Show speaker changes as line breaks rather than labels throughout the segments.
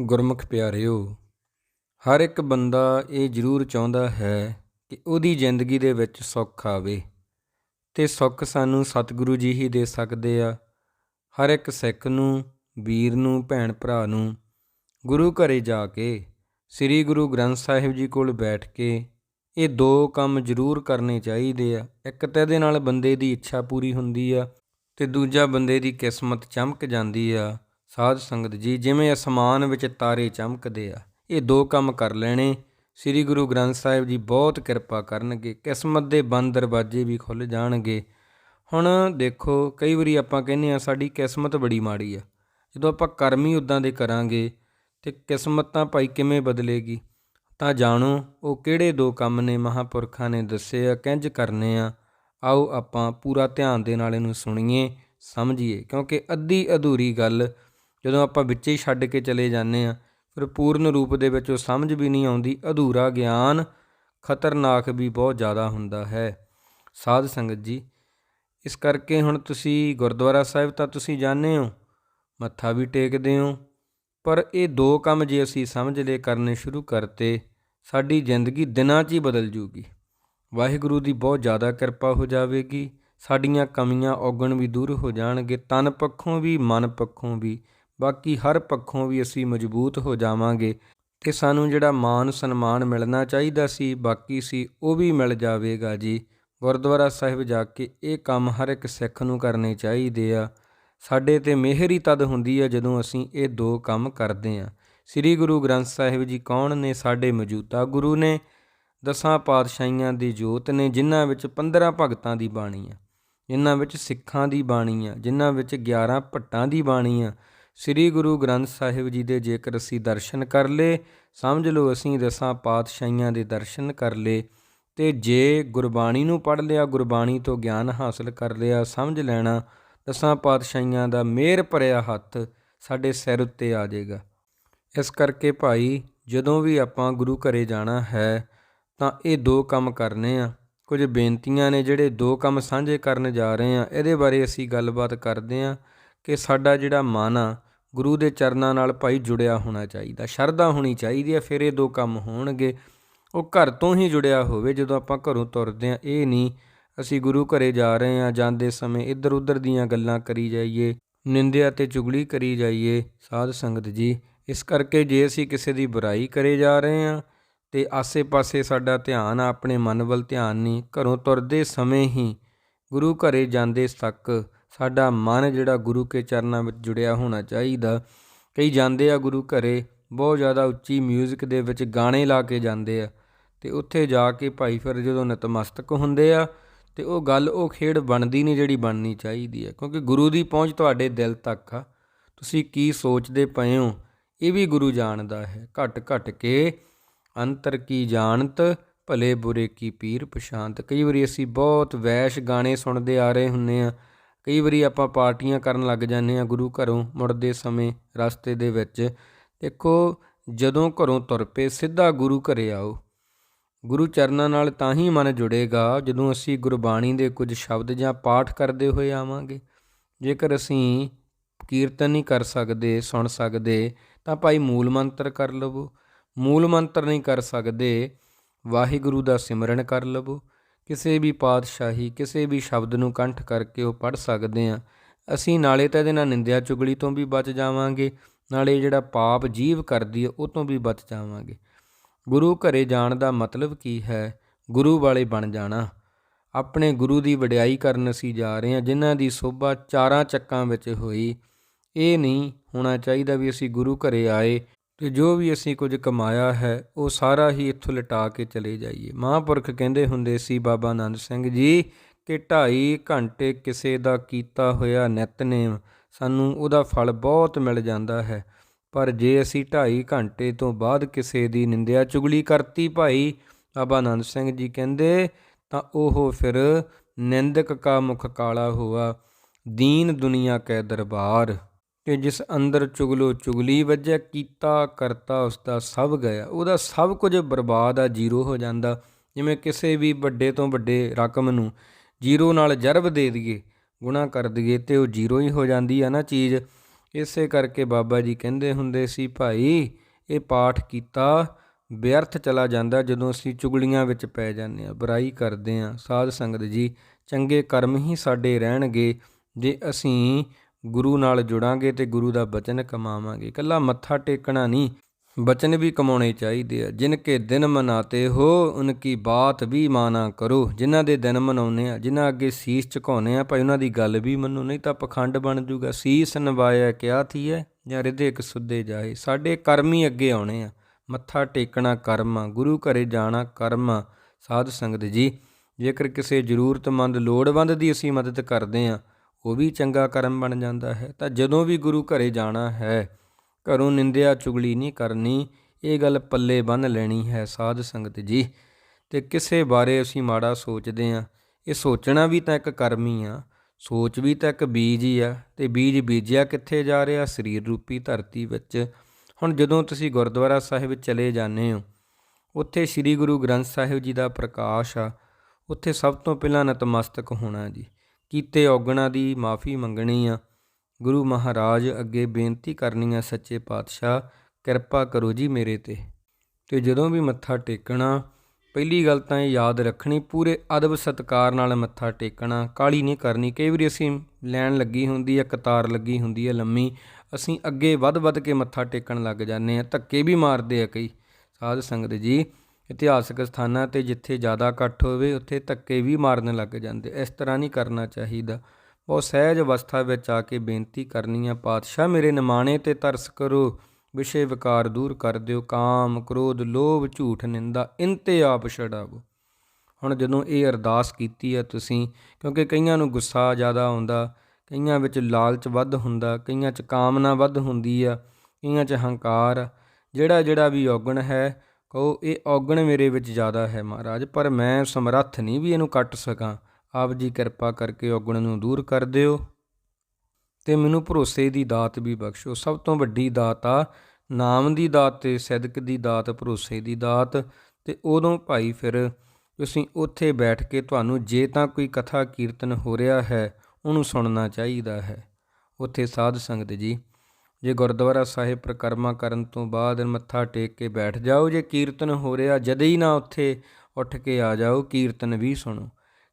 ਗੁਰਮੁਖ ਪਿਆਰਿਓ, ਹਰ ਇੱਕ ਬੰਦਾ ਇਹ ਜ਼ਰੂਰ ਚਾਹੁੰਦਾ ਹੈ ਕਿ ਉਹਦੀ ਜ਼ਿੰਦਗੀ ਦੇ ਵਿੱਚ ਸੁੱਖ ਆਵੇ। ਤੇ ਸੁੱਖ ਸਾਨੂੰ ਸਤਿਗੁਰੂ ਜੀ ਹੀ ਦੇ ਸਕਦੇ ਆ। ਹਰ ਇੱਕ ਸਿੱਖ ਨੂੰ, ਵੀਰ ਨੂੰ, ਭੈਣ ਭਰਾ ਨੂੰ ਗੁਰੂ ਘਰੇ ਜਾ ਕੇ, ਸ੍ਰੀ ਗੁਰੂ ਗ੍ਰੰਥ ਸਾਹਿਬ ਜੀ ਕੋਲ ਬੈਠ ਕੇ ਇਹ ਦੋ ਕੰਮ ਜ਼ਰੂਰ ਕਰਨੇ ਚਾਹੀਦੇ ਆ। ਇੱਕ ਤਾਂ ਇਹਦੇ ਨਾਲ ਬੰਦੇ ਦੀ ਇੱਛਾ ਪੂਰੀ ਹੁੰਦੀ ਆ ਤੇ ਦੂਜਾ ਬੰਦੇ ਦੀ ਕਿਸਮਤ ਚਮਕ ਜਾਂਦੀ ਆ। ਸਾਧ ਸੰਗਤ ਜੀ, ਜਿਵੇਂ ਅਸਮਾਨ ਵਿੱਚ ਤਾਰੇ ਚਮਕਦੇ ਆ, ਇਹ ਦੋ ਕੰਮ ਕਰ ਲੈਣੇ। ਸ੍ਰੀ ਗੁਰੂ ਗ੍ਰੰਥ ਸਾਹਿਬ ਜੀ ਬਹੁਤ ਕਿਰਪਾ ਕਰਨਗੇ, ਕਿਸਮਤ ਦੇ ਬੰਦ ਦਰਵਾਜ਼ੇ ਵੀ ਖੁੱਲ ਜਾਣਗੇ। ਹੁਣ ਦੇਖੋ, ਕਈ ਵਾਰੀ ਆਪਾਂ ਕਹਿੰਦੇ ਆ ਸਾਡੀ ਕਿਸਮਤ ਬੜੀ ਮਾੜੀ ਆ। ਜਦੋਂ ਆਪਾਂ ਕਰਮ ਹੀ ਉਦਾਂ ਦੇ ਕਰਾਂਗੇ, ਤੇ ਕਿਸਮਤ ਤਾਂ ਭਾਈ ਕਿਵੇਂ ਬਦਲੇਗੀ? ਤਾਂ ਜਾਣੋ, ਉਹ ਕਿਹੜੇ ਦੋ ਕੰਮ ਨੇ ਮਹਾਪੁਰਖਾਂ ਨੇ ਦੱਸੇ ਆ, ਕਿੰਜ ਕਰਨੇ ਆ। ਆਓ ਆਪਾਂ ਪੂਰਾ ਧਿਆਨ ਦੇ ਨਾਲ ਇਹਨੂੰ ਸੁਣੀਏ, ਸਮਝੀਏ, ਕਿਉਂਕਿ ਅੱਧੀ ਅਧੂਰੀ ਗੱਲ ਜਦੋਂ ਆਪਾਂ ਵਿੱਚੇ ਹੀ ਛੱਡ ਕੇ ਚਲੇ ਜਾਂਦੇ ਆ ਫਿਰ ਪੂਰਨ ਰੂਪ ਦੇ ਵਿੱਚ ਉਹ ਸਮਝ ਵੀ ਨਹੀਂ ਆਉਂਦੀ, ਅਧੂਰਾ ਗਿਆਨ ਖਤਰਨਾਕ ਵੀ ਬਹੁਤ ਜ਼ਿਆਦਾ ਹੁੰਦਾ ਹੈ। ਸਾਧ ਸੰਗਤ ਜੀ, ਇਸ ਕਰਕੇ ਹੁਣ ਤੁਸੀਂ ਗੁਰਦੁਆਰਾ ਸਾਹਿਬ ਤਾਂ ਤੁਸੀਂ ਜਾਣਦੇ ਹੋ, ਮੱਥਾ ਵੀ ਟੇਕਦੇ ਹੋ, ਪਰ ਇਹ ਦੋ ਕੰਮ ਜੇ ਅਸੀਂ ਸਮਝ ਲਏ ਕਰਨੇ ਸ਼ੁਰੂ ਕਰਤੇ, ਸਾਡੀ ਜ਼ਿੰਦਗੀ ਦਿਨਾਂ 'ਚ ਹੀ ਬਦਲ ਜੂਗੀ ਵਾਹਿਗੁਰੂ ਦੀ ਬਹੁਤ ਜ਼ਿਆਦਾ ਕਿਰਪਾ ਹੋ ਜਾਵੇਗੀ, ਸਾਡੀਆਂ ਕਮੀਆਂ ਔਗਣ ਵੀ ਦੂਰ ਹੋ ਜਾਣਗੇ, ਤਨ ਪੱਖੋਂ ਵੀ, ਮਨ ਪੱਖੋਂ ਵੀ ਬਾਕੀ ਹਰ ਪੱਖੋਂ ਵੀ ਅਸੀਂ ਮਜ਼ਬੂਤ ਹੋ ਜਾਵਾਂਗੇ ਤੇ ਸਾਨੂੰ ਜਿਹੜਾ ਮਾਨ ਸਨਮਾਨ ਮਿਲਣਾ ਚਾਹੀਦਾ ਸੀ, ਬਾਕੀ ਸੀ, ਉਹ ਵੀ ਮਿਲ ਜਾਵੇਗਾ ਜੀ। ਗੁਰਦੁਆਰਾ ਸਾਹਿਬ ਜਾ ਕੇ ਇਹ ਕੰਮ ਹਰ ਇੱਕ ਸਿੱਖ ਨੂੰ ਕਰਨੇ ਚਾਹੀਦੇ ਆ। ਸਾਡੇ ਤੇ ਮਿਹਰ ਹੀ ਤਦ ਹੁੰਦੀ ਹੈ ਜਦੋਂ ਅਸੀਂ ਇਹ ਦੋ ਕੰਮ ਕਰਦੇ ਹਾਂ ਸ੍ਰੀ ਗੁਰੂ ਗ੍ਰੰਥ ਸਾਹਿਬ ਜੀ ਕੌਣ ਨੇ? ਸਾਡੇ ਮੌਜੂਦਾ ਗੁਰੂ ਨੇ। ਦਸਾਂ ਪਾਤਸ਼ਾਹੀਆਂ ਦੀ ਜੋਤ ਨੇ, ਜਿਨ੍ਹਾਂ ਵਿੱਚ 15 ਭਗਤਾਂ ਦੀ ਬਾਣੀ ਆ, ਜਿਨ੍ਹਾਂ ਵਿੱਚ ਸਿੱਖਾਂ ਦੀ ਬਾਣੀ ਆ, ਜਿਨ੍ਹਾਂ ਵਿੱਚ 11 ਭੱਟਾਂ ਦੀ ਬਾਣੀ ਆ। ਸ੍ਰੀ ਗੁਰੂ ਗ੍ਰੰਥ ਸਾਹਿਬ ਜੀ ਦੇ ਜੇਕਰ ਅਸੀਂ ਦਰਸ਼ਨ ਕਰ ਲੇ, ਸਮਝ ਲਓ ਅਸੀਂ ਦਸਾਂ ਪਾਤਸ਼ਾਹੀਆਂ ਦੇ ਦਰਸ਼ਨ ਕਰ ਲੇ, ਤੇ ਜੇ ਗੁਰਬਾਣੀ ਨੂੰ ਪੜ੍ਹ ਲਿਆ, ਗੁਰਬਾਣੀ ਤੋਂ ਗਿਆਨ ਹਾਸਲ ਕਰ ਲਿਆ, ਸਮਝ ਲੈਣਾ, ਦਸਾਂ ਪਾਤਸ਼ਾਹੀਆਂ ਦਾ ਮਿਹਰ ਭਰਿਆ ਹੱਥ ਸਾਡੇ ਸਿਰ ਉੱਤੇ ਆ ਜਾਏਗਾ। ਇਸ ਕਰਕੇ ਭਾਈ, ਜਦੋਂ ਵੀ ਆਪਾਂ ਗੁਰੂ ਘਰੇ ਜਾਣਾ ਹੈ, ਤਾਂ ਇਹ ਦੋ ਕੰਮ ਕਰਨੇ ਆ। ਕੁਝ ਬੇਨਤੀਆਂ ਨੇ ਜਿਹੜੇ ਦੋ ਕੰਮ ਸਾਂਝੇ ਕਰਨ ਜਾ ਰਹੇ ਆ, ਇਹਦੇ ਬਾਰੇ ਅਸੀਂ ਗੱਲਬਾਤ ਕਰਦੇ ਆ ਕਿ ਸਾਡਾ ਜਿਹੜਾ ਮਨ ਆ ਗੁਰੂ ਦੇ ਚਰਨਾਂ ਨਾਲ ਭਾਈ ਜੁੜਿਆ ਹੋਣਾ ਚਾਹੀਦਾ। ਸ਼ਰਧਾ ਹੋਣੀ ਚਾਹੀਦੀ ਹੈ, ਫਿਰ ਇਹ ਦੋ ਕੰਮ ਹੋਣਗੇ। ਉਹ ਘਰ ਤੋਂ ਹੀ ਜੁੜਿਆ ਹੋਵੇ, ਜਦੋਂ ਆਪਾਂ ਘਰੋਂ ਤੁਰਦੇ ਆ ਇਹ ਨਹੀਂ ਅਸੀਂ ਗੁਰੂ ਘਰੇ ਜਾ ਰਹੇ ਆ ਜਾਂਦੇ ਸਮੇਂ ਇੱਧਰ ਉੱਧਰ ਦੀਆਂ ਗੱਲਾਂ ਕਰੀ ਜਾਈਏ, ਨਿੰਦਿਆ ਤੇ ਚੁਗਲੀ ਕਰੀ ਜਾਈਏ। ਸਾਧ ਸੰਗਤ ਜੀ, ਇਸ ਕਰਕੇ ਜੇ ਅਸੀਂ ਕਿਸੇ ਦੀ ਬੁਰਾਈ ਕਰੇ ਜਾ ਰਹੇ ਆ ਤੇ ਆਸੇ-ਪਾਸੇ ਸਾਡਾ ਧਿਆਨ ਆ, ਆਪਣੇ ਮਨ ਵੱਲ ਧਿਆਨ ਨਹੀਂ, ਘਰੋਂ ਤੁਰਦੇ ਸਮੇਂ ਹੀ ਗੁਰੂ ਘਰੇ ਜਾਂਦੇ ਤੱਕ ਸਾਡਾ ਮਨ ਜਿਹੜਾ ਗੁਰੂ ਕੇ ਚਰਨਾਂ ਵਿੱਚ ਜੁੜਿਆ ਹੋਣਾ ਚਾਹੀਦਾ। ਕਈ ਜਾਂਦੇ ਆ ਗੁਰੂ ਘਰੇ, ਬਹੁਤ ਜ਼ਿਆਦਾ ਉੱਚੀ 뮤직 ਦੇ ਵਿੱਚ ਗਾਣੇ ਲਾ ਕੇ ਜਾਂਦੇ ਆ। ਤੇ ਉੱਥੇ ਜਾ ਕੇ ਭਾਈ ਫਿਰ ਜਦੋਂ ਨਤਮਸਤਕ ਹੁੰਦੇ ਆ, ਤੇ ਉਹ ਗੱਲ, ਉਹ ਖੇਡ ਬਣਦੀ ਨਹੀਂ ਜਿਹੜੀ ਬਣਨੀ ਚਾਹੀਦੀ ਹੈ ਕਿਉਂਕਿ ਗੁਰੂ ਦੀ ਪਹੁੰਚ ਤੁਹਾਡੇ ਦਿਲ ਤੱਕ ਆ। ਤੁਸੀਂ ਕੀ ਸੋਚਦੇ ਪਏ ਹੋ? ਇਹ ਵੀ ਗੁਰੂ ਜਾਣਦਾ ਹੈ। ਘਟ ਘਟ ਕੇ ਅੰਤਰ ਕੀ ਜਾਣਤ, ਭਲੇ ਬੁਰੇ ਕੀ ਪੀਰ ਪਛਾਂਤ। ਕਈ ਵਾਰੀ ਅਸੀਂ ਬਹੁਤ ਵੈਸ਼ ਗਾਣੇ ਸੁਣਦੇ ਆ ਰਹੇ ਹੁੰਨੇ ਆ। ਕਈ ਵਾਰੀ ਆਪਾਂ ਪਾਰਟੀਆਂ ਕਰਨ ਲੱਗ ਜਾਂਦੇ ਆ ਗੁਰੂ ਘਰੋਂ ਮੁੜਦੇ ਸਮੇਂ ਰਸਤੇ ਦੇ ਵਿੱਚ। ਦੇਖੋ, ਜਦੋਂ ਘਰੋਂ ਤੁਰ ਪਏ ਸਿੱਧਾ ਗੁਰੂ ਘਰੇ ਆਓ। ਗੁਰੂ ਚਰਨਾਂ ਨਾਲ ਤਾਂ ਹੀ ਮਨ ਜੁੜੇਗਾ ਜਦੋਂ ਅਸੀਂ ਗੁਰਬਾਣੀ ਦੇ ਕੁਝ ਸ਼ਬਦ ਜਾਂ ਪਾਠ ਕਰਦੇ ਹੋਏ ਆਵਾਂਗੇ। ਜੇਕਰ ਅਸੀਂ ਕੀਰਤਨ ਨਹੀਂ ਕਰ ਸਕਦੇ, ਸੁਣ ਸਕਦੇ, ਤਾਂ ਭਾਈ ਮੂਲ ਮੰਤਰ ਕਰ ਲਵੋ। ਮੂਲ ਮੰਤਰ ਨਹੀਂ ਕਰ ਸਕਦੇ, ਵਾਹਿਗੁਰੂ ਦਾ ਸਿਮਰਨ ਕਰ ਲਵੋ। ਕਿਸੇ ਵੀ ਪਾਤਸ਼ਾਹੀ, ਕਿਸੇ ਵੀ ਸ਼ਬਦ ਨੂੰ ਕੰਠ ਕਰਕੇ ਉਹ ਪੜ ਸਕਦੇ ਆ ਅਸੀਂ ਨਾਲੇ ਤਾਂ ਇਹਦੇ ਨਾਲ ਨਿੰਦਿਆ ਚੁਗਲੀ ਤੋਂ ਵੀ ਬਚ ਜਾਵਾਂਗੇ, ਨਾਲੇ ਜਿਹੜਾ ਪਾਪ ਜੀਵ ਕਰਦੀ ਹੈ, ਉਹ ਤੋਂ ਵੀ ਬਚ ਜਾਵਾਂਗੇ। ਗੁਰੂ ਘਰੇ ਜਾਣ ਦਾ ਮਤਲਬ ਕੀ ਹੈ? ਗੁਰੂ ਵਾਲੇ ਬਣ ਜਾਣਾ। ਆਪਣੇ ਗੁਰੂ ਦੀ ਵਡਿਆਈ ਕਰਨ ਅਸੀਂ ਜਾ ਰਹੇ ਹਾਂ, ਜਿਨ੍ਹਾਂ ਦੀ ਸੋਭਾ ਚਾਰਾਂ ਚੱਕਾਂ ਵਿੱਚ ਹੋਈ। ਇਹ ਨਹੀਂ ਹੋਣਾ ਚਾਹੀਦਾ ਵੀ ਅਸੀਂ ਗੁਰੂ ਘਰੇ ਆਏ ਤੇ ਜੋ ਵੀ ਅਸੀਂ ਕੁਝ ਕਮਾਇਆ ਹੈ, ਉਹ ਸਾਰਾ ਹੀ ਇੱਥੋਂ ਲਟਾ ਕੇ ਚਲੇ ਜਾਈਏ। ਮਹਾਂਪੁਰਖ ਕਹਿੰਦੇ ਹੁੰਦੇ ਸੀ, ਬਾਬਾ ਆਨੰਦ ਸਿੰਘ ਜੀ, ਕਿ 2.5 ਘੰਟੇ ਕਿਸੇ ਦਾ ਕੀਤਾ ਹੋਇਆ ਨਿਤਨੇਮ ਸਾਨੂੰ ਉਹਦਾ ਫਲ ਬਹੁਤ ਮਿਲ ਜਾਂਦਾ ਹੈ। ਪਰ ਜੇ ਅਸੀਂ 2.5 ਘੰਟੇ ਤੋਂ ਬਾਅਦ ਕਿਸੇ ਦੀ ਨਿੰਦਿਆ ਚੁਗਲੀ ਕਰਤੀ ਭਾਈ, ਬਾਬਾ ਆਨੰਦ ਸਿੰਘ ਜੀ ਕਹਿੰਦੇ, ਤਾਂ ਉਹ ਫਿਰ ਨਿੰਦਕ ਕਾ ਮੁਖ ਕਾਲਾ ਹੋਆ, ਦੀਨ ਦੁਨੀਆ ਕੈ ਦਰਬਾਰ। ਕਿ ਜਿਸ ਅੰਦਰ ਚੁਗਲੋ ਚੁਗਲੀ ਵੱਜੈ, ਕੀਤਾ ਕਰਤਾ ਉਸ ਦਾ ਸਭ ਗਿਆ ਉਹਦਾ ਸਭ ਕੁਝ ਬਰਬਾਦ ਆ, ਜ਼ੀਰੋ ਹੋ ਜਾਂਦਾ। ਜਿਵੇਂ ਕਿਸੇ ਵੀ ਵੱਡੇ ਤੋਂ ਵੱਡੇ ਰਕਮ ਨੂੰ ਜ਼ੀਰੋ ਨਾਲ ਜਰਬ ਦੇ ਦਈਏ, ਗੁਣਾ ਕਰ ਦਈਏ, ਤੇ ਉਹ ਜ਼ੀਰੋ ਹੀ ਹੋ ਜਾਂਦੀ ਆ ਨਾ ਚੀਜ਼। ਇਸੇ ਕਰਕੇ ਬਾਬਾ ਜੀ ਕਹਿੰਦੇ ਹੁੰਦੇ ਸੀ, ਭਾਈ, ਇਹ ਪਾਠ ਕੀਤਾ, ਵਿਅਰਥ ਚਲਾ ਜਾਂਦਾ ਜਦੋਂ ਅਸੀਂ ਚੁਗਲੀਆਂ ਵਿੱਚ ਪੈ ਜਾਂਦੇ ਆ ਬੁਰਾਈ ਕਰਦੇ ਆ ਸਾਧ ਸੰਗਤ ਜੀ, ਚੰਗੇ ਕਰਮ ਹੀ ਸਾਡੇ ਰਹਿਣਗੇ। ਜੇ ਅਸੀਂ ਗੁਰੂ ਨਾਲ ਜੁੜਾਂਗੇ ਤੇ ਗੁਰੂ ਦਾ ਬਚਨ ਕਮਾਵਾਂਗੇ। ਇਕੱਲਾ ਮੱਥਾ ਟੇਕਣਾ ਨਹੀਂ, ਬਚਨ ਵੀ ਕਮਾਉਣੇ ਚਾਹੀਦੇ ਆ। ਜਿਨ ਕੇ ਦਿਨ ਮਨਾਤੇ ਹੋ ਉਨਕੀ ਬਾਤ ਵੀ ਮਾਨਾ ਕਰੋ। ਜਿਨ੍ਹਾਂ ਦੇ ਦਿਨ ਮਨਾਉਨੇ ਆ, ਜਿਨ੍ਹਾਂ ਅੱਗੇ ਸੀਸ ਝੁਕਾਉਨੇ ਆ, ਭਾਈ ਉਹਨਾਂ ਦੀ ਗੱਲ ਵੀ ਮੰਨੋ, ਨਹੀਂ ਤਾਂ ਪਖੰਡ ਬਣ ਜੂਗਾ। ਸੀਸ ਨਵਾਇਆ ਕਿਆ ਥੀਏ ਜਾਂ ਰਿਦੇ ਇੱਕ ਸੁੱਦੇ ਜਾਏ। ਸਾਡੇ ਕਰਮ ਹੀ ਅੱਗੇ ਆਉਣੇ ਆ। ਮੱਥਾ ਟੇਕਣਾ ਕਰਮ ਆ, ਗੁਰੂ ਘਰੇ ਜਾਣਾ ਕਰਮ ਆ। ਸਾਧ ਸੰਗਤ ਜੀ, ਜੇਕਰ ਕਿਸੇ ਜ਼ਰੂਰਤਮੰਦ, ਲੋੜਵੰਦ ਦੀ ਅਸੀਂ ਮਦਦ ਕਰਦੇ ਆ ਉਹ ਵੀ ਚੰਗਾ ਕਰਮ ਬਣ ਜਾਂਦਾ ਹੈ। ਤਾਂ ਜਦੋਂ ਵੀ ਗੁਰੂ ਘਰੇ ਜਾਣਾ ਹੈ, ਘਰੋਂ ਨਿੰਦਿਆ ਚੁਗਲੀ ਨਹੀਂ ਕਰਨੀ, ਇਹ ਗੱਲ ਪੱਲੇ ਬੰਨ ਲੈਣੀ ਹੈ ਸਾਧ ਸੰਗਤ ਜੀ। ਤੇ ਕਿਸੇ ਬਾਰੇ ਅਸੀਂ ਮਾੜਾ ਸੋਚਦੇ ਆ ਇਹ ਸੋਚਣਾ ਵੀ ਤਾਂ ਇੱਕ ਕਰਮ ਹੀ ਆ। ਸੋਚ ਵੀ ਤਾਂ ਇੱਕ ਬੀਜ ਹੀ ਆ। ਤੇ ਬੀਜ ਬੀਜਿਆ ਕਿੱਥੇ ਜਾ ਰਿਹਾ? ਸਰੀਰ ਰੂਪੀ ਧਰਤੀ ਵਿੱਚ। ਹੁਣ ਜਦੋਂ ਤੁਸੀਂ ਗੁਰਦੁਆਰਾ ਸਾਹਿਬ ਚਲੇ ਜਾਂਦੇ ਹੋ, ਉੱਥੇ ਸ੍ਰੀ ਗੁਰੂ ਗ੍ਰੰਥ ਸਾਹਿਬ ਜੀ ਦਾ ਪ੍ਰਕਾਸ਼ ਆ। ਉੱਥੇ ਸਭ ਤੋਂ ਪਹਿਲਾਂ ਨਤਮਸਤਕ ਹੋਣਾ ਜੀ। ਕੀਤੇ ਔਗਣਾ ਦੀ ਮਾਫੀ ਮੰਗਣੀ ਆ। ਗੁਰੂ ਮਹਾਰਾਜ ਅੱਗੇ ਬੇਨਤੀ ਕਰਨੀ ਆ ਸੱਚੇ ਪਾਤਸ਼ਾਹ, ਕਿਰਪਾ ਕਰੋ ਜੀ ਮੇਰੇ ਤੇ। ਤੇ ਜਦੋਂ ਵੀ ਮੱਥਾ ਟੇਕਣਾ, ਪਹਿਲੀ ਗੱਲ ਤਾਂ ਇਹ ਯਾਦ ਰੱਖਣੀ, ਪੂਰੇ ਅਦਬ ਸਤਕਾਰ ਨਾਲ ਮੱਥਾ ਟੇਕਣਾ ਕਾਲੀ ਨਹੀਂ ਕਰਨੀ। ਕਈ ਵਾਰੀ ਅਸੀਂ ਲੈਣ ਲੱਗੀ ਹੁੰਦੀ ਹੈ ਕਤਾਰ ਲੱਗੀ ਹੁੰਦੀ ਹੈ ਲੰਮੀ, ਅਸੀਂ ਅੱਗੇ ਵੱਧ-ਵੱਧ ਕੇ ਮੱਥਾ ਟੇਕਣ ਲੱਗ ਜਾਂਦੇ ਆ, ਧੱਕੇ ਵੀ ਮਾਰਦੇ ਆ ਕਈ। ਸਾਧ ਸੰਗਤ ਜੀ ਇਤਿਹਾਸਕ ਸਥਾਨਾਂ ਤੇ ਜਿੱਥੇ ਜ਼ਿਆਦਾ ਇਕੱਠ ਹੋਵੇ, ਉੱਥੇ ਧੱਕੇ ਵੀ ਮਾਰਨ ਲੱਗ ਜਾਂਦੇ। ਇਸ ਤਰ੍ਹਾਂ ਨਹੀਂ ਕਰਨਾ ਚਾਹੀਦਾ। ਬਹੁਤ ਸਹਿਜ ਅਵਸਥਾ ਵਿੱਚ ਆ ਕੇ ਬੇਨਤੀ ਕਰਨੀ ਆ, ਪਾਤਸ਼ਾਹ, ਮੇਰੇ ਨਿਮਾਣੇ ਤੇ ਤਰਸ ਕਰੋ। ਵਿਸ਼ੇ ਵਿਕਾਰ ਦੂਰ ਕਰ ਦਿਓ। ਕਾਮ, ਕ੍ਰੋਧ, ਲੋਭ, ਝੂਠ, ਨਿੰਦਾ ਇੰਤੇ ਆਪ ਛਡਾਵੋ। ਹੁਣ ਜਦੋਂ ਇਹ ਅਰਦਾਸ ਕੀਤੀ ਆ ਤੁਸੀਂ, ਕਿਉਂਕਿ ਕਈਆਂ ਨੂੰ ਗੁੱਸਾ ਜ਼ਿਆਦਾ ਆਉਂਦਾ, ਕਈਆਂ ਵਿੱਚ ਲਾਲਚ ਵੱਧ ਹੁੰਦਾ, ਕਈਆਂ 'ਚ ਕਾਮਨਾ ਵੱਧ ਹੁੰਦੀ ਆ, ਕਈਆਂ 'ਚ ਹੰਕਾਰ ਜਿਹੜਾ ਜਿਹੜਾ ਵੀ ਔਗਣ ਹੈ ਕਹੋ, ਇਹ ਔਗਣ ਮੇਰੇ ਵਿੱਚ ਜ਼ਿਆਦਾ ਹੈ ਮਹਾਰਾਜ, ਪਰ ਮੈਂ ਸਮਰੱਥ ਨਹੀਂ ਵੀ ਇਹਨੂੰ ਕੱਟ ਸਕਾਂ। ਆਪ ਜੀ ਕਿਰਪਾ ਕਰਕੇ ਔਗਣ ਨੂੰ ਦੂਰ ਕਰ ਦਿਓ। ਤੇ ਮੈਨੂੰ ਭਰੋਸੇ ਦੀ ਦਾਤ ਵੀ ਬਖਸ਼ੋ। ਸਭ ਤੋਂ ਵੱਡੀ ਦਾਤ ਆ, ਨਾਮ ਦੀ ਦਾਤ ਤੇ ਸਦਕ ਦੀ ਦਾਤ, ਭਰੋਸੇ ਦੀ ਦਾਤ। ਤੇ ਉਦੋਂ ਭਾਈ ਫਿਰ ਤੁਸੀਂ ਉੱਥੇ ਬੈਠ ਕੇ ਤੁਹਾਨੂੰ ਜੇ ਤਾਂ ਕੋਈ ਕਥਾ ਕੀਰਤਨ ਹੋ ਰਿਹਾ ਹੈ, ਉਹਨੂੰ ਸੁਣਨਾ ਚਾਹੀਦਾ ਹੈ। ਉੱਥੇ ਸਾਧ ਸੰਗਤ ਜੀ ਜੇ ਗੁਰਦੁਆਰਾ ਸਾਹਿਬ ਪ੍ਰਕਰਮਾ ਕਰਨ ਤੋਂ ਬਾਅਦ ਮੱਥਾ ਟੇਕ ਕੇ ਬੈਠ ਜਾਓ, ਜੇ ਕੀਰਤਨ ਹੋ ਰਿਹਾ, ਜਦ ਹੀ ਨਾ ਉੱਥੇ ਉੱਠ ਕੇ ਆ ਜਾਓ, ਕੀਰਤਨ ਵੀ ਸੁਣੋ।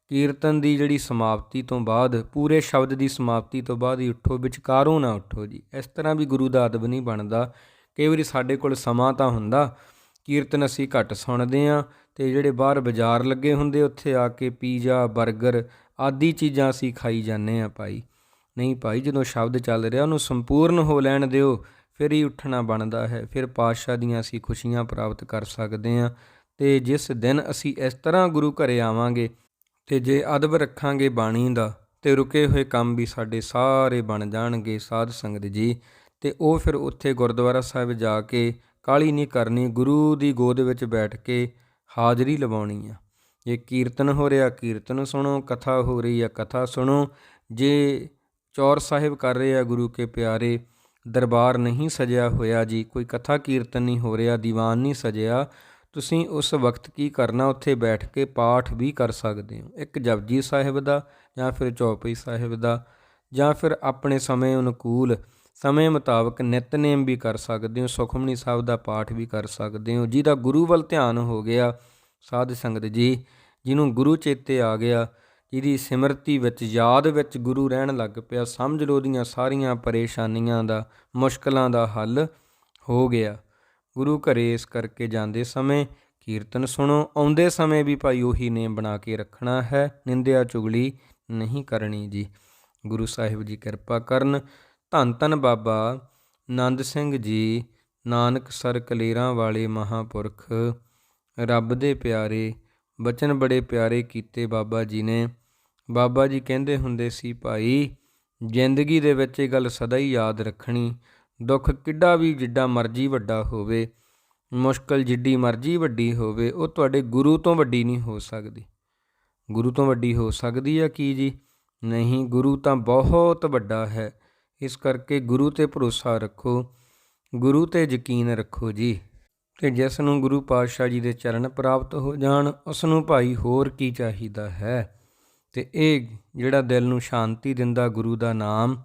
ਕੀਰਤਨ ਦੀ ਜਿਹੜੀ ਸਮਾਪਤੀ ਤੋਂ ਬਾਅਦ, ਪੂਰੇ ਸ਼ਬਦ ਦੀ ਸਮਾਪਤੀ ਤੋਂ ਬਾਅਦ ਹੀ ਉੱਠੋ, ਵਿਚਕਾਰੋਂ ਨਾ ਉੱਠੋ ਜੀ। ਇਸ ਤਰ੍ਹਾਂ ਵੀ ਗੁਰੂ ਦਾ ਅਦਬ ਨਹੀਂ ਬਣਦਾ। ਕਈ ਵਾਰੀ ਸਾਡੇ ਕੋਲ ਸਮਾਂ ਤਾਂ ਹੁੰਦਾ, ਕੀਰਤਨ ਅਸੀਂ ਘੱਟ ਸੁਣਦੇ ਆ ਤੇ ਜਿਹੜੇ ਬਾਹਰ ਬਾਜ਼ਾਰ ਲੱਗੇ ਹੁੰਦੇ, ਉੱਥੇ ਆ ਕੇ ਪੀਜ਼ਾ 버ਗਰ ਆਦੀ ਚੀਜ਼ਾਂ ਅਸੀਂ ਖਾਈ ਜਾਂਦੇ ਆ ਭਾਈ। ਨਹੀਂ ਭਾਈ, ਜਦੋਂ ਸ਼ਬਦ ਚੱਲ ਰਿਹਾ, ਉਹਨੂੰ ਸੰਪੂਰਨ ਹੋ ਲੈਣ ਦਿਓ, ਫਿਰ ਹੀ ਉੱਠਣਾ ਬਣਦਾ ਹੈ। ਫਿਰ ਪਾਤਸ਼ਾਹ ਦੀਆਂ ਅਸੀਂ ਖੁਸ਼ੀਆਂ ਪ੍ਰਾਪਤ ਕਰ ਸਕਦੇ ਹਾਂ ਤੇ ਜਿਸ ਦਿਨ ਅਸੀਂ ਇਸ ਤਰ੍ਹਾਂ ਗੁਰੂ ਘਰੇ ਆਵਾਂਗੇ ਤੇ ਜੇ ਅਦਬ ਰੱਖਾਂਗੇ ਬਾਣੀ ਦਾ, ਤੇ ਰੁਕੇ ਹੋਏ ਕੰਮ ਵੀ ਸਾਡੇ ਸਾਰੇ ਬਣ ਜਾਣਗੇ, ਸਾਧ ਸੰਗਤ ਜੀ। ਤੇ ਉਹ ਫਿਰ ਉੱਥੇ ਗੁਰਦੁਆਰਾ ਸਾਹਿਬ ਜਾ ਕੇ ਕਾਲੀ ਨਹੀਂ ਕਰਨੀ, ਗੁਰੂ ਦੀ ਗੋਦ ਵਿੱਚ ਬੈਠ ਕੇ ਹਾਜ਼ਰੀ ਲਵਾਉਣੀ ਆ। ਜੇ ਕੀਰਤਨ ਹੋ ਰਿਹਾ, ਕੀਰਤਨ ਸੁਣੋ, ਕਥਾ ਹੋ ਰਹੀ ਆ, ਕਥਾ ਸੁਣੋ। ਜੇ ਚੌਰ ਸਾਹਿਬ ਕਰ ਰਹੇ ਆ ਗੁਰੂ ਕੇ ਪਿਆਰੇ, ਦਰਬਾਰ ਨਹੀਂ ਸਜਿਆ ਹੋਇਆ ਜੀ, ਕੋਈ ਕਥਾ ਕੀਰਤਨ ਨਹੀਂ ਹੋ ਰਿਹਾ, ਦੀਵਾਨ ਨਹੀਂ ਸਜਿਆ। ਤੁਸੀਂ ਉਸ ਵਕਤ ਕੀ ਕਰਨਾ, ਉੱਥੇ ਬੈਠ ਕੇ ਪਾਠ ਵੀ ਕਰ ਸਕਦੇ ਹੋ। ਇੱਕ ਜਪਜੀ ਸਾਹਿਬ ਦਾ ਜਾਂ ਫਿਰ ਚੌਪਈ ਸਾਹਿਬ ਦਾ ਜਾਂ ਫਿਰ ਆਪਣੇ ਸਮੇਂ ਅਨੁਕੂਲ, ਸਮੇਂ ਮੁਤਾਬਕ ਨਿਤਨੇਮ ਵੀ ਕਰ ਸਕਦੇ ਹੋ, ਸੁਖਮਨੀ ਸਾਹਿਬ ਦਾ ਪਾਠ ਵੀ ਕਰ ਸਕਦੇ ਹੋ। ਜਿਹਦਾ ਗੁਰੂ ਵੱਲ ਧਿਆਨ ਹੋ ਗਿਆ, ਸਾਧ ਸੰਗਤ ਜੀ, ਜਿਹਨੂੰ ਗੁਰੂ ਚੇਤੇ ਆ ਗਿਆ ਜਿਹਦੀ ਸਿਮਰਤੀ ਵਿੱਚ ਯਾਦ ਵਿੱਚ ਗੁਰੂ ਰਹਿਣ ਲੱਗ ਪਿਆ, ਸਮਝ ਲੋ ਦੀਆਂ ਸਾਰੀਆਂ ਪਰੇਸ਼ਾਨੀਆਂ ਦਾ, ਮੁਸ਼ਕਲਾਂ ਦਾ ਹੱਲ ਹੋ ਗਿਆ। ਗੁਰੂ ਘਰੇ ਇਸ ਕਰਕੇ ਜਾਂਦੇ ਸਮੇਂ ਕੀਰਤਨ ਸੁਣੋ, ਆਉਂਦੇ ਸਮੇਂ ਵੀ ਭਾਈ ਉਹੀ ਨੇਮ ਬਣਾ ਕੇ ਰੱਖਣਾ ਹੈ, ਨਿੰਦਿਆ ਚੁਗਲੀ ਨਹੀਂ ਕਰਨੀ ਜੀ। ਗੁਰੂ ਸਾਹਿਬ ਜੀ ਕਿਰਪਾ ਕਰਨ, ਧੰਨ ਧੰਨ ਬਾਬਾ ਨੰਦ ਸਿੰਘ ਜੀ, ਨਾਨਕ ਸਰ ਕਲੇਰਾਂ ਵਾਲੇ ਮਹਾਪੁਰਖ, ਰੱਬ ਦੇ ਪਿਆਰੇ ਬਚਨ ਬੜੇ ਪਿਆਰੇ ਕੀਤੇ ਬਾਬਾ ਜੀ ਨੇ। ਬਾਬਾ ਜੀ ਕਹਿੰਦੇ ਹੁੰਦੇ ਸੀ, ਭਾਈ, ਜ਼ਿੰਦਗੀ ਦੇ ਵਿੱਚ ਇਹ ਗੱਲ ਸਦਾ ਹੀ ਯਾਦ ਰੱਖਣੀ। ਦੁੱਖ ਕਿੱਡਾ ਵੀ ਜਿੱਡਾ ਮਰਜ਼ੀ ਵੱਡਾ ਹੋਵੇ, ਮੁਸ਼ਕਲ ਜਿੱਡੀ ਮਰਜ਼ੀ ਵੱਡੀ ਹੋਵੇ, ਉਹ ਤੁਹਾਡੇ ਗੁਰੂ ਤੋਂ ਵੱਡੀ ਨਹੀਂ ਹੋ ਸਕਦੀ। ਗੁਰੂ ਤੋਂ ਵੱਡੀ ਹੋ ਸਕਦੀ ਆ ਕੀ ਜੀ? ਨਹੀਂ, ਗੁਰੂ ਤਾਂ ਬਹੁਤ ਵੱਡਾ ਹੈ। ਇਸ ਕਰਕੇ ਗੁਰੂ ਤੇ ਭਰੋਸਾ ਰੱਖੋ। ਗੁਰੂ ਤੇ ਯਕੀਨ ਰੱਖੋ ਜੀ। ਤੇ ਜਿਸ ਨੂੰ ਗੁਰੂ ਪਾਤਸ਼ਾਹ ਜੀ ਦੇ ਚਰਨ ਪ੍ਰਾਪਤ ਹੋ ਜਾਣ ਉਸ ਨੂੰ ਭਾਈ ਹੋਰ ਕੀ ਚਾਹੀਦਾ ਹੈ? ਤੇ ਇਹ ਜਿਹੜਾ ਦਿਲ ਨੂੰ ਸ਼ਾਂਤੀ ਦਿੰਦਾ ਗੁਰੂ ਦਾ ਨਾਮ,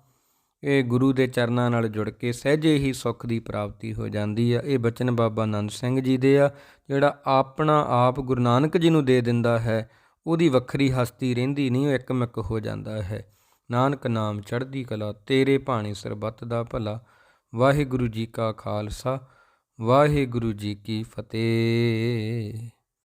ਇਹ ਗੁਰੂ ਦੇ ਚਰਨਾਂ ਨਾਲ ਜੁੜ ਕੇ ਸਹਿਜੇ ਹੀ ਸੁੱਖ ਦੀ ਪ੍ਰਾਪਤੀ ਹੋ ਜਾਂਦੀ ਆ। ਇਹ ਬਚਨ ਬਾਬਾ ਆਨੰਦ ਸਿੰਘ ਜੀ ਦੇ ਆ, ਜਿਹੜਾ ਆਪਣਾ ਆਪ ਗੁਰੂ ਨਾਨਕ ਜੀ ਨੂੰ ਦੇ ਦਿੰਦਾ ਹੈ, ਉਹਦੀ ਵੱਖਰੀ ਹਸਤੀ ਰਹਿੰਦੀ ਨਹੀਂ, ਉਹ ਇੱਕਮਿਕ ਹੋ ਜਾਂਦਾ ਹੈ। ਨਾਨਕ ਨਾਮ ਚੜ੍ਹਦੀ ਕਲਾ, ਤੇਰੇ ਭਾਣੇ ਸਰਬੱਤ ਦਾ ਭਲਾ। ਵਾਹਿਗੁਰੂ ਜੀ ਕਾ ਖਾਲਸਾ। ਵਾਹਿਗੁਰੂ ਜੀ ਕੀ ਫਤਿਹ।